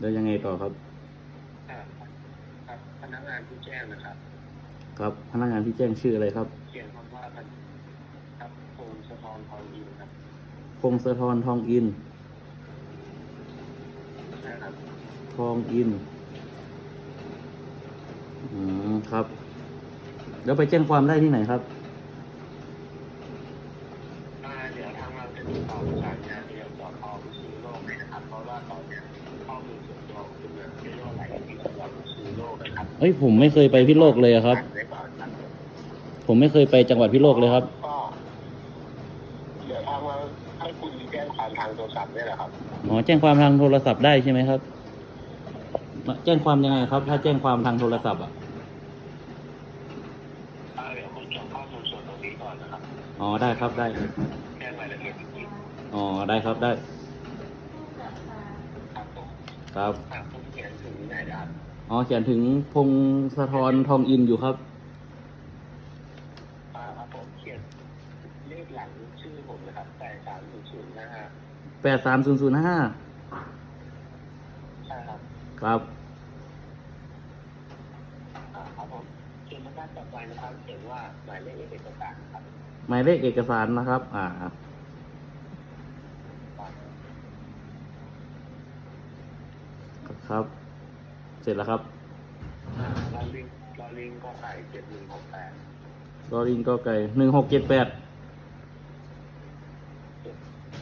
แล้วยังไงต่อครับอ่าครับพนักงานที่แจ้งนะครับ ครับพนักงานที่แจ้งชื่ออะไรครับเขียนคำว่าพันครับโพงสะทอนทองอินครับพงศธรทองอิน ใช่ครับทองอินอืมครับ แล้วไปแจ้งความได้ที่ไหนครับ อ่าเดี๋ยวทางเราจะติดต่อประสานงาน เอ้ยผมไม่เคยไปพิโลกเลยอะครับไว้ก่อนครับ ผมไม่เคยไปจังหวัดพิโลกเลยครับก็เดี๋ยวทางเราให้คุณแจ้งความทางโทรศัพท์เนี่ยแหละครับอ๋อแจ้งความทางโทรศัพท์ได้ใช่ไหมครับมาแจ้งความยังไงครับ ถ้าแจ้งความทางโทรศัพท์อะอ่าเดี๋ยวคุณจดข้อมูลส่วนตรงนี้ก่อนนะครับอ๋อได้ครับได้แจ้งรายละเอียดจริงอ๋อได้ครับได้ๆครับผมครับอ่า คุณเขียนถึงไหนนะครับอ๋อเขียนถึงพงศธรทองอินอยู่ครับอ่าครับผมเขียนเลขหลังชื่อผมนะครับแปดสามศูนย์ศูนย์นะฮะแปดสามศูนย์ศูนย์ห้าใช่ครับครับอ่าครับผมเขียนมาด้านต่อไปนะครับเขียนว่าหมายเลขเอกสารครับหมายเลขเอกสารนะครับ อ่าครับ เสร็จแล้วครับลอลิงลอลิงก็ใส่เจ็ดหนึ่งหกแปดรอลิงก็ไก่หนึ่งหกเจ็ดแปด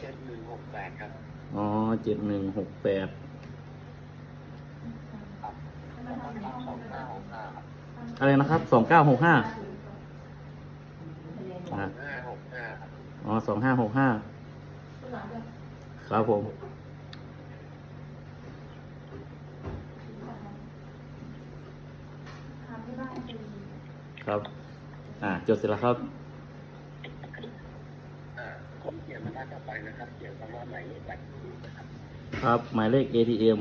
เจ็ดหนึ่งหกแปดครับอ๋อเจ็ดหนึ่งหกแปดครับแล้วก็ทับสองเก้าหกห้าครับอะไรนะครับสองเก้าหกห้าสองห้าหกห้าครับอ๋อสองห้าหกห้าครับผม ครับ อ่าจดเสร็จแล้วครับอ่าผมเขียนมาด้านต่อไปนะครับเขียนคำว่าหมายเลขบัตรนะครับครับ หมายเลข ATM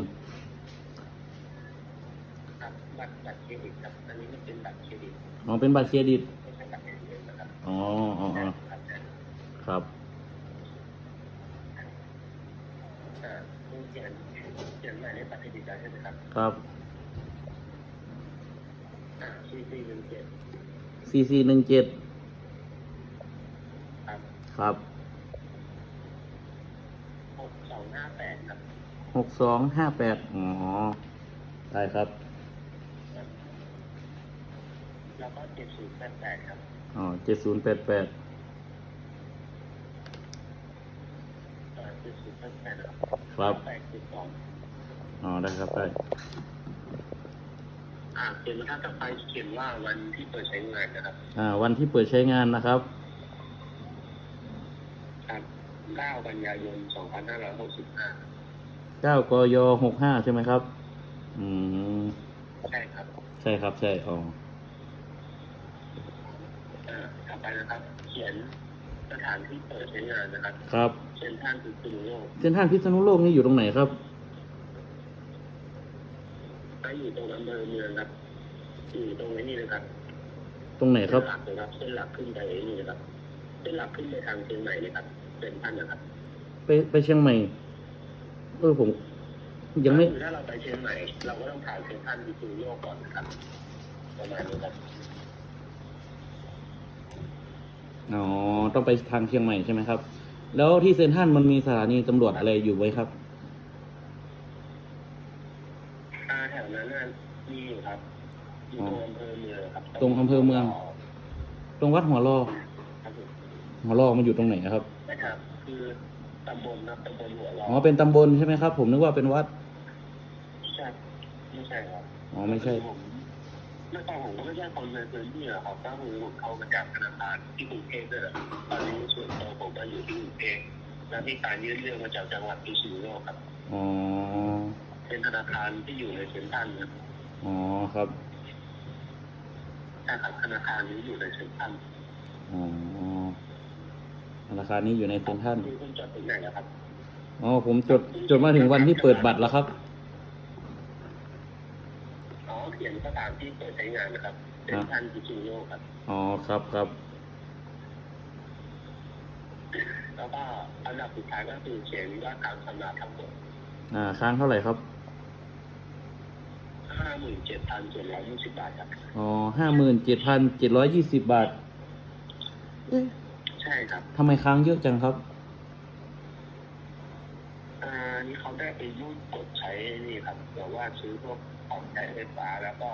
ครับบัตรบัตรเครดิตครับอันนี้ไม่เป็นบัตรเครดิตอ๋อเป็นบัตรเครดิตไม่ใช่บัตรเครดิตนะครับอ๋ออ๋ออ๋อครับครับอ่าคุณเขียนเขียนหมายเลขบัตรเครดิตได้ใช่ไหมครับ ครับ อ่าสี่สี่หนึ่งเจ็ด CC หนึ่งเจ็ดครับ ครับหกสองห้าแปดครับหกสองห้าแปดอ๋อ ได้ครับ แล้วก็เจ็ดศูนย์แปดแปดครับ อ๋อเจ็ดศูนย์แปดแปดอ่าเจ็ดศูนย์แปดแปดครับครับแปดสิบสองอ๋อ ได้ครับ ได้ อ่าเขียนมาด้านต่อไปเขียนว่าวันที่เปิดใช้งานนะครับ อ่า วันที่เปิดใช้งานนะครับ ครับเก้ากันยายนสองพันห้าร้อยหกสิบห้าเก้ากยหกห้าใช่ไหมครับ อืม ใช่ครับใช่ครับ ใช่อ๋ออ่าต่อไปนะครับ เขียนสถานที่เปิดใช้งานนะครับ ครับ เช่นท่านคือคุณโลกเส้นทางพิษณุโลกนี่อยู่ตรงไหนครับ ก็อยู่ตรงอำเภอเมืองครับ อยู่ตรงนี้นะครับตรงไหนครับ เส้นหลักนะครับเส้นหลักขึ้นไปนี่นะครับเส้นหลักขึ้นไปทางเชียงใหม่นะครับ เป็นท่านนะครับ ไปไปเชียงใหม่ เออผม ยังไม่คือถ้าเราไปเชียงใหม่เราก็ต้องผ่านเซ็นทรัลพิษณุโลกก่อนนะครับประมาณนี้ครับอ๋อ ต้องไปทางเชียงใหม่ใช่ไหมครับ แล้วที่เซ็นทรัลมันมีสถานีตำรวจอะไรอยู่ไหมครับ อ่าแถวนั้นน่ะมีอยู่ครับ อยู่ตรงอำเภอเมืองครับตรงอำเภอเมือง ตรงวัดหัวรอครับผมหัวรอมันอยู่ตรงไหนครับนะครับคือตำบลนะตำบลหัวเราะอ๋อเป็นตำบลใช่ไหมครับ ผมนึกว่าเป็นวัดไม่ใช่ไม่ใช่ครับอ๋อไม่ใช่ผมเมื่อก่อนผมก็ไม่ใช่คนในพื้นที่หรอกครับก็คือผมเข้ามาจากธนาคารที่กรุงเทพด้วยแหละตอนนี้ส่วนตัวผมก็อยู่ที่กรุงเทพและที่การยื่นเรื่องมาจากจังหวัดพิษณุโลกครับอ๋อเป็นธนาคารที่อยู่ในเซ็นทรัลนะอ๋อครับใช่ครับธนาคารนี้อยู่ในเซ็นทรัลอ๋อธนาคารนี้อยู่ในเซ็นทรัลคือคุณจดถึงไหนนะครับอ๋อผมจดจดมาถึงวันที่เปิดบัตรแล้วครับอ๋อเขียนสถานที่เปิดใช้งานนะครับเซ็นทรัลพิษณุโลกครับอ๋อครับครับแล้วก็อันดับสุดท้ายก็คือเขียนว่าการชำระทั้งหมดอ่าค้างเท่าไหร่ครับ หมื่นเจ็ดพันเจ็ดร้อยยี่สิบบาทครับ อ๋อห้าหมื่นเจ็ดพันเจ็ดร้อยยี่สิบบาท เอ๊ะใช่ครับทำไมค้างเยอะจังครับ อ่านี่เขาได้ไปยุ่งกดใช้นี่ครับแต่ว่าซื้อพวกของใช้ไฟฟ้าแล้วก็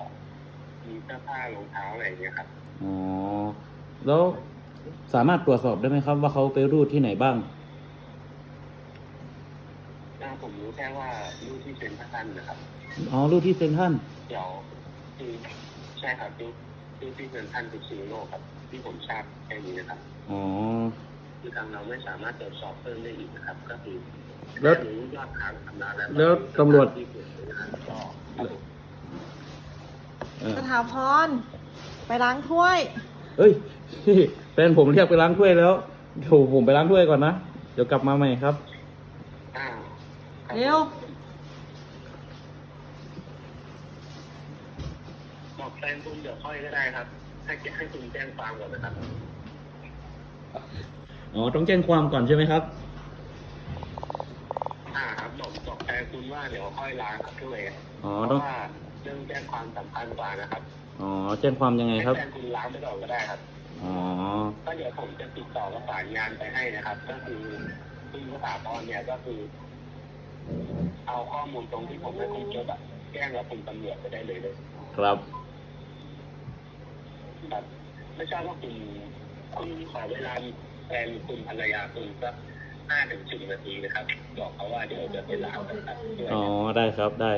มีเสื้อผ้ารองเท้าอะไรอย่างเงี้ยครับ อ๋อ แล้วสามารถตรวจสอบได้ไหมครับ ว่าเขาไปรูดที่ไหนบ้างถ้า ผมรู้แค่ว่ารูปที่เซ็นทรัลนะครับ อ๋อรูดที่เซ็นทรัลเดี๋ยวคือใช่ครับรูปรูปที่เซ็นทรัลคือซีโร่ครับ ที่ผมทราบแค่นี้นะครับ อ๋อ คือทางเราไม่สามารถตรวจสอบเพิ่มได้อีกนะครับ ก็คือแล้วค่รู้ยอดค้างชำระแล้วแล้วตำรวจ ที่เกิดนะครับก็ครับผมเออสถาพร ไปล้างถ้วยเอ้ย แฟนผมเรียกไปล้างถ้วยแล้วเดี๋ยวผมไปล้างถ้วยก่อนนะ เดี๋ยวกลับมาใหม่ครับอ้าวครับ เร็วบอกแฟนคุณเดี๋ยวค่อยก็ได้ครับ ให้ให้คุณแจ้งความก่อนนะครับ อ๋อ ต้องแจ้งความก่อนใช่ไหมครับ อ่าครับบอกบอกแฟนคุณว่าเดี๋ยวค่อยล้างครับด้วยอ๋อ เพต้องราะว่าเรื่องแจ้งความสำคัญกว่านะครับอ๋อ แจ้งความยังไงครับให้แฟนคุณล้างไปก่อนก็ได้ครับ อ๋อ ก็เดี๋ยวผมจะติดต่อประสานงานไปให้นะครับ ก็คือคุณภาษาพรเนี่ยก็คือ เอาข้อมูลตรงที่ผมให้คุณเจอแบบแจ้งกับคุณตำรวจไปได้เลยเลยครับครับไม่ทราบว่าคุณคุณขอเวลาแฟนคุณภรรยาคุณสักห้าถึงสิบนาทีนะครับ บอกเขาว่าเดี๋ยวจะไปล้างนะครับด้วยอ๋อได้ครับได้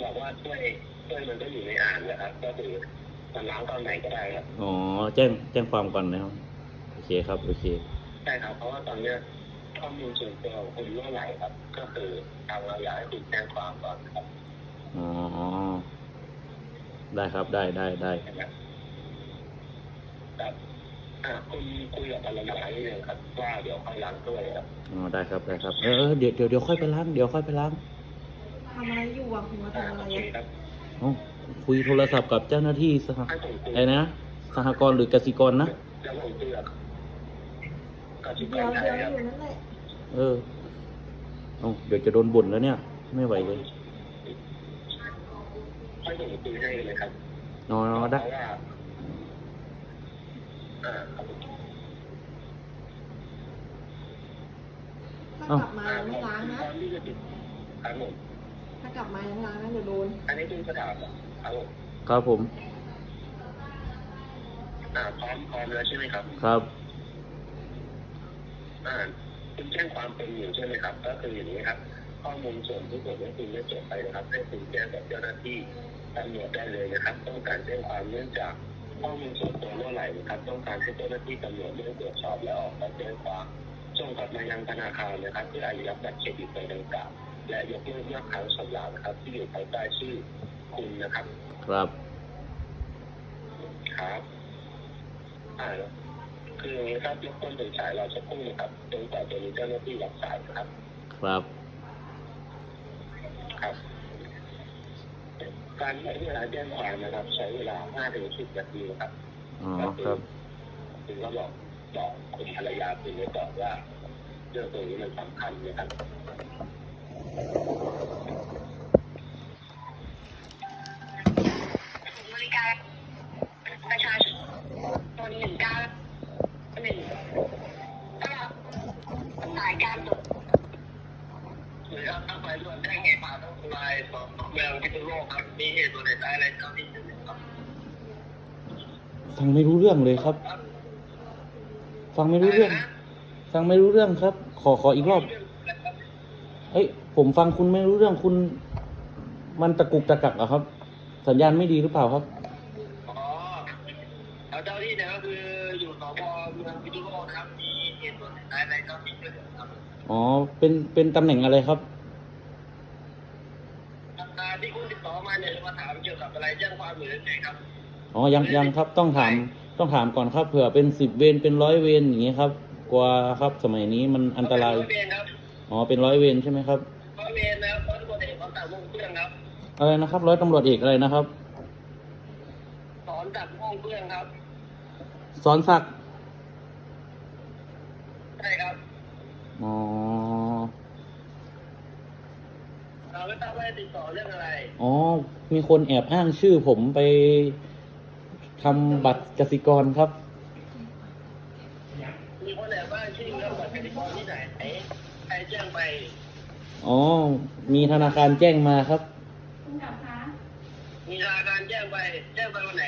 บอกว่าช่วยช่วยมันก็อยู่ในอ่างนะครับ ก็คือมันล้างตอนไหนก็ได้ครับ อ๋อแจ้งแจ้งความก่อนนะครับ โอเคครับ โอเค ใช่ครับเพราะว่าตอนเนี้ย ข้อมูลส่วนตัวของคุณรั่วไหลครับ ก็คือทางเราอยากให้คุณแจ้งความก่อนนะครับอ๋อได้ครับได้ได้ได้นะครับครับอ่าคุณคุยกับภรรยาหรือยังครับว่าเดี๋ยวค่อยล้างด้วยครับอ๋อได้ครับได้ครับเออเออเดี๋ยวเดี๋ยวเดี๋ยวค่อยไปล้างเดี๋ยวค่อยไปล้างทำอะไรอยู่อะคุณมาอ่าทำอะไรโอเคอะครับเอ้าคุยโทรศัพท์กับเจ้าหน้าที่สหให้ผมคุยไอ้นะสหกรณ์หรือกสิกรนะแล้วผมคุยกับกับชิเดี๋ยวไทเดี๋ยยวครับอยู่นั่นแหละ เออเอ้าเดี๋ยวจะโดนบ่นแล้วเนี่ย ไม่ไหวเลยให้ผมคุยให้เลยครับอ๋อได้เพราะว่าอ่าครับผมถ้ากลับมายังไม่ล้างนะพร้อมที่จะติดครับผมถ้ากลับมายังไม่ล้างนะเดี๋ยวโดน อันนี้เป็นสถาบันครับผมครับผมอ่าพร้อมพร้อมแล้วใช่ไหมครับ ครับอ่าคุณ แจ้งความเป็นอยู่ใช่ไหมครับ ก็คืออย่างนี้ครับ ข้อมูลส่วนที่ผมให้คุณได้จดไปนะครับให้คุณแจ้งกับเจ้าหน้าที่ตำรวจได้เลยนะครับ ต้องการแจ้งความเนื่องจากข้อมูลส่วนตัวเมื่อไหร่นะครับ ต้องการให้เจ้าหน้าที่ตำรวจเรื่องตรวจสอบและออกมาแจ้งความส่งกลับมายังธนาคารนะครับเพื่ออายัดบัตรเครดิตไปดังกล่าวและยกเลิกยอดค้างชำระนะครับ ที่อยู่ภายใต้ชื่อคุณนะครับ ครับครับอ่า คืออย่างนี้ครับยกต้นถึงสายเราจะพุ่งนะครับจนกว่าจะมีเจ้าหน้าที่รับสายนะครับ ครับ ครับ การใช้เวลาแจ้งความนะครับ ใช้เวลา5ถึง10นาทีนะครับอ๋อครับคุณก็บอกบอกคุณภรรยาคุณไว้ก่อนว่าเรื่องตรงนี้มันสำคัญนะครับบริการประชาชนหนึ่งเก้าหนึ่ การตรวจหรือถ้าไปด่วนได้ไงมาต้องไปสอบเมืองพิษณุโลกครับมีเหตุด่วนใดอะไรครับที่ครับฟังไม่รู้เรื่องเลยครับ ฟังไม่รู้เรื่อง ฟังไม่รู้เรื่องครับ ขอขออีกรอบ เฮ้ย ผมฟังคุณไม่รู้เรื่องคุณ มันตะกุกตะกักอะครับ สัญญาณไม่ดีหรือเปล่าครับ อ๋อแล้วเจ้าที่เนี่ยก็คืออยู่สพเมืองพิษณุโลกนะครับมีเหตุด่วนใดๆอะไรครับที่จะครับ อ๋อ เป็น เป็นตำแหน่งอะไรครับทำงานที่คุณติดต่อมาเนี่ยจะมาถามเกี่ยวกับอะไรแจ้งความหรือไงครับ อ๋อ ยัง ยังครับ ต้องถาม ต้องถามก่อนครับ เผื่อเป็นสิบเวร เป็นร้อยเวรอย่างเงี้ยครับ กลัวครับ สมัยนี้มันอันตรายร้อยเวรครับอ๋อ เป็นร้อยเวรใช่ไหมครับ ร้อยเวรนะครับร้อยตำรวจเอกของต่างวงเครื่องครับ อะไรนะครับ ร้อยตำรวจเอกอะไรนะครับ สอนจากห้องเครื่องครับ สอนศักดิ์ ใช่ครับ อ๋อเราไม่ทราบว่าติดต่อเรื่องอะไรอ๋อ มีคนแอบอ้างชื่อผมไปทำบัตรกสิกรครับ มีคนแอบบ้างชื่อเรื่องบัตรกสิกรที่ไหนใครแจ้งไปอ๋อ มีธนาคารแจ้งมาครับมีธนาคารแจ้งไปแจ้งไปวันไหน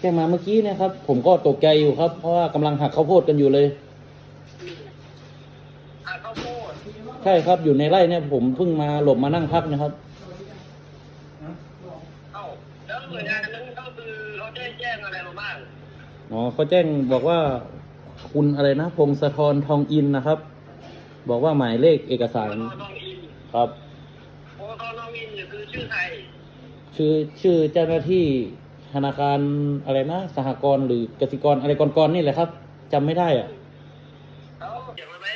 แจ้งมาเมื่อกี้เนะครับ ผมก็ตกใจอยู่ครับ เพราะว่ากำลังหักข้าวโพดกันอยู่เลย อาข้าวโพด ใช่ครับอยู่ในไร่เนี่ยผมเพิ่งมาหลบมานั่งพักนะครับ เอ้าแล้วหน่วยงานนั้นก็คือเขาได้แจ้งอะไรมาบ้างอ๋อเขาแจ้งบอกว่าคุณอะไรนะพงศธรทองอินนะครับ บอกว่าหมายเลขเอกสารปตทองอินครับปตททองอินเนี่ยคือชื่อใครชื่อชื่อเจ้าหน้าที่ธนาคารอะไรนะ สหกรณ์หรือกสิกรอะไรกรๆนี่แหละครับจำไม่ได้อะ เขาเขียนมาไหม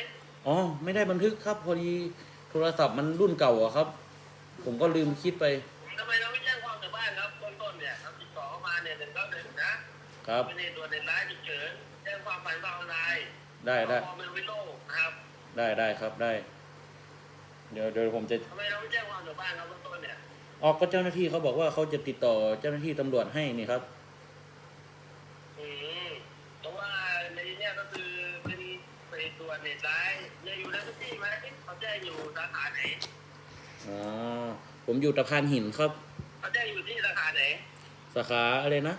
อ๋อ ไม่ได้บันทึกครับ พอดีโทรศัพท์มันรุ่นเก่าอะครับ ผมก็ลืมคิดไป ทำไมเราไม่แจ้งความจากบ้านครับต้นต้นๆเนี่ยเราติดต่อเข้ามาเนี่ยหนึ่งเก้าหนึ่งนะครับ ไม่ได้ตัวจเด่นร้ายฉุกเฉินแจ้งความผ่านทางออนไลน์ได้ได้ พอเป็นวิโรจน์นะครับได้ได้ครับได้ เดี๋ยวเดี๋ยวผมจะ ทำไมเราไม่แจ้งความจากบ้านครับต้นต้นๆเนี่ย ออกก็เจ้าหน้าที่เขาบอกว่าเขาจะติดต่อเจ้าหน้าที่ตำรวจให้นี่ครับ ตรวจเด็ดร้ายเนี่ยอยู่ในพื้นที่ไหมเขาแจ้งอยู่สาขาไหนอ๋อผมอยู่ตะพานหินครับ เขาแจ้งอยู่ที่สาขาไหนสาขาอะไรนะ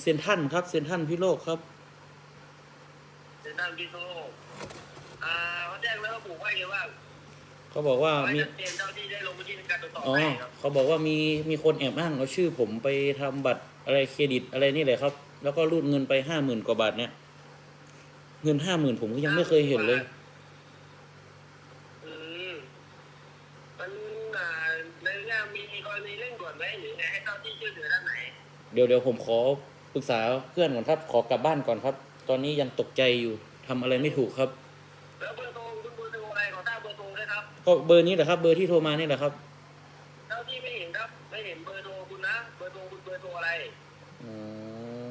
เซนทรันครับเซนทรันพิโลกครับเซ็นทรัลพิษณุโลกอ่าเขาแจ้งแล้วระบุว่าไงบ้างเขาบอกว่าขอให้มีชัดเจนเจ้าที่ได้ลงพื้นที่ในการตรวจสอบอ๋อให้ครับเขาบอกว่ามีมีคนแอบอ้างเอาชื่อผมไปทำบัตรอะไรเครดิตอะไรนี่แหละครับ แล้วก็รูดเงินไปห้าหมื่นกว่าบาทเนี่ย เงินห้าหมื่นผมก็ยังไม่เคยเห็นเลย อืมมันอ่าในเรื่องมีกรณีเร่งด่วนไหมหรือไงให้เจ้าที่ช่วยเหลือด้านไหน เดี๋ยวเดี๋ยวผมขอปรึกษาเพื่อนก่อนครับ ขอกลับบ้านก่อนครับ ตอนนี้ยังตกใจอยู่ทำอะไรไม่ถูกครับ แล้วเบอร์โทรคุณเบอร์โทรอะไรขอทราบเบอร์โทรด้วยครับ ก็เบอร์นี้แหละครับ เบอร์ที่โทรมานี่แหละครับเจ้าที่ไม่เห็นครับ ไม่เห็นเบอร์โทรคุณนะ เบอร์โทรคุณเบอร์โทรอะไรอ๋อ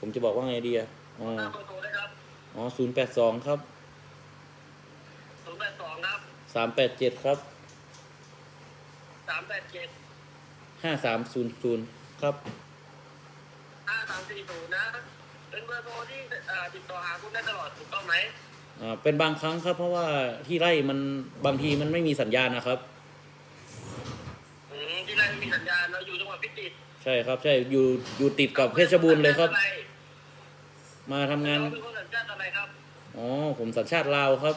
ผมจะบอกว่าไงดีอะอ๋อทราบเบอร์โทรด้วยครับ อ๋อศูนย์แปดสองครับศูนย์แปดสองครับสามแปดเจ็ดครับสามแปดเจ็ดห้าสามศูนย์ศูนย์ครับห้าสามสี่ศูนย์นะ เป็นเบอร์โทรที่เอ่อติดต่อหาคุณได้ตลอดถูกต้องไหมอ่าเป็นบางครั้งครับเพราะว่าที่ไร่มันบางทีมันไม่มีสัญญาณนะครับ อืมที่ไรไม่มีสัญญาณเราอยู่จังหวัดพิจิตรใช่ครับ ใช่อยู่อยู่ติดกับเพชรบูรณ์เลยครับอะไร มาทำงานเราเป็นคนสัญชาติอะไรครับอ๋อ ผมสัญชาติลาวครับ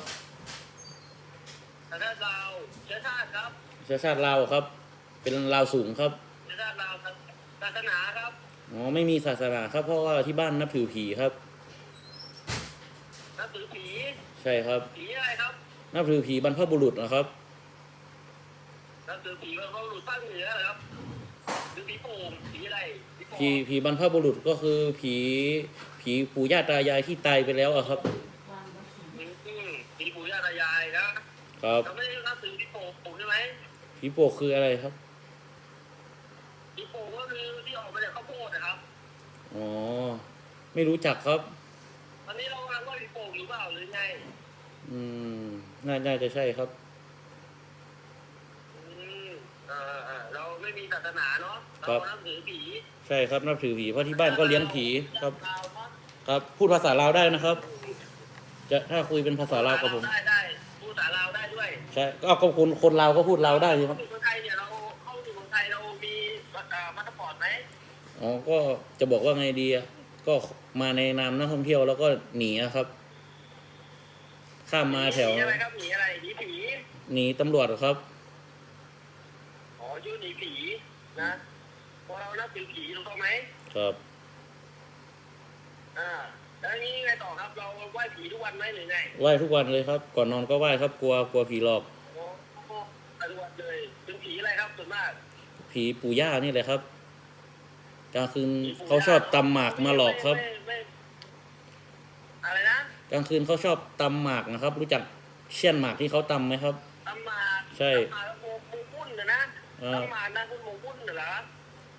สัญชาติลาวเชื้อชาติครับเชื้อชาติลาวครับ เป็นลาวสูงครับ เชื้อชาติลาวศาสนาครับ อ๋อ ไม่มีศาสนาครับ เพราะว่าที่บ้านนับถือผีครับ นับถือผี ใช่ครับ ผีอะไรครับ นับถือผีบรรพบุรุษนะครับนับถือผีว่าเขาหลุดภาคเหนือเหรอครับห รือผีโป่งผีอะไรผีโป่งผีผีบรรพบุรุษก็คือผีผีปู่ย่าตายายที่ตายไปแล้วอะครับ อืมผีปู่ย่าตายายนะครับเราไม่ได้นับถือผีโป่งใช่ไหมผีโปกคืออะไรครับผีโป่งก็คือที่ออกมาจากข้าวโพดนะครับอ๋อไม่รู้จักครับตอนนี้เรากำลังว่าผีโป่งหรือเปล่าหรือไงอืมน่าน่าจะใช่ครับ อืมเอ่าอ่าเรา ไม่มีศาสนาเนาะครัเราบนับถือผีใช่ครับนับถือผีเพราะที่บ้านก็เลี้ยงผีครับลาวเนอะครับ พูดภาษาลาวได้นะครับ จะถ้าคุยเป็นภาษาลาวกับผมได้ได้พูดภาษาลาวได้ด้วยใช่ก็ก็คนคนลาวก็พูดลาวได้อยู่ครับเข้าสู่เมืองไทยเนี่ยเราเข้าสู่เมืองไทยเรามีอ่ามาตรปอร์ตไหมอ๋อก็จะบอกว่าไงดีอะก็มาในนามนักท่องเที่ยวแล้วก็หนีอะครับ ข้ามมาแถวหนีอะไรครับหนีอะไรหนีผีหนีตำรวจครับอ๋อ ชื่อหนีผีนะพอเรานับถือผีถูกต้องไหมครับ อ่าแล้วนี้ไงต่อครับ เราไหว้ผีทุกวันไหมหรือไงไหว้ทุกวันเลยครับ ก่อนนอนก็ไหว้ครับ กลัวกลัวผีหลอกโอ้โหทุกวันเลยเป็นผีอะไรครับส่วนมาก ผีปู่ย่านี่แหละครับกลางคืนเขาชอบตำหมากมาหลอกครับ ไม่ไม่อะไรนะกลางคืนเขาชอบตำหมากนะครับ รู้จักเชี่ยนหมากที่เขาตำไหมครับ ตำหมากใช่ ตำหมากแล้ว เออตำหมากนะคุณโมปุ้นเหรอ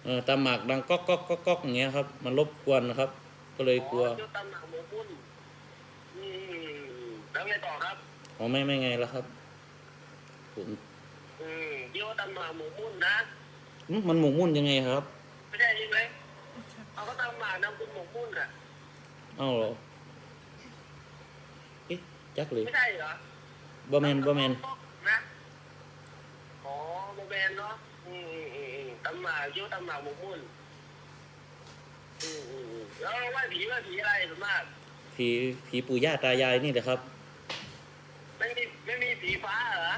เออตำหมากดังก๊อกก๊อกก๊อกก๊อกอย่างเงี้ยครับ มันรบกวนนะครับ ก็เลยกลัวอ๋อเจ้าตำหมากโมปุ้นอืมแล้วไงต่อครับ อ๋อไม่ไม่ไงแล้วครับผมอืมยี่ห้อตำหมาหมูมุ่นนะ อืมมันหมกมุ่นยังไงครับ ไม่ใช่ใช่ไหมเอาก็ตำหมานำคุณหมูมุ่นอะ เอ้าเหรอเอ๊ะจักเลยไม่ใช่เหรอ บอแมนบอแมนนะ อ๋อบอแมนเนาะอืมอืมอืมอืมตำหมายี่ห้อตำหมาหมูมุ่นอืมอืมอืมแล้วว่าผีว่าผีอะไรส่วนมาก ผีผีปู่ย่าตายายนี่แหละครับ ไม่มีไม่มีผีฟ้าเหรอ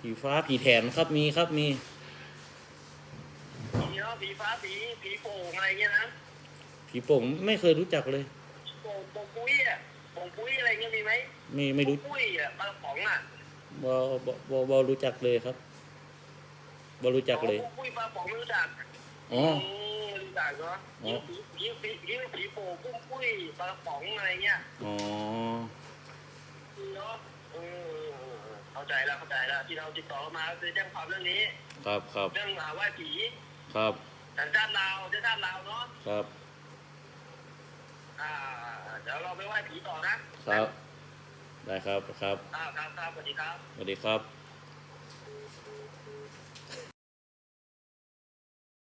ผีฟ้าผีแถนครับมีครับมี ผีเนาะผีฟ้าผีผีโป่งอะไรเงี้ยนะผีโป่งไม่เคยรู้จักเลย โป่งโป่งปุ้ยอะโป่งปุ้ยอะไรเงี้ยมีไหมไม่ไม่รู้โป่งปุ้ยอะปลาป๋องอะบอบอบอบอรู้จักเลยครับ บอรู้จักเลยโป่งปุ้ยปลาป๋องไม่รู้จักอ๋อมไม่รู้จักเนาะอ๋อผีผีผีผีผีโป่งปุ้งปุ้ยปลาป๋องอะไรเงี้ยอ๋อเนาะเออเข้าใจแล้วเข้าใจแล้วที่เราติดต่อมาก็คือแจ้งความเรื่องนี้ ครับครับเรื่องหาว่าผีครับสัญชาติลาวสัญชาติลาวเนาะครับ อ่าเดี๋ยวเราไปไหว้ผีต่อนะครับ ได้ครับครับอ่าครับครับสวัสดีครับสวัสดีครับ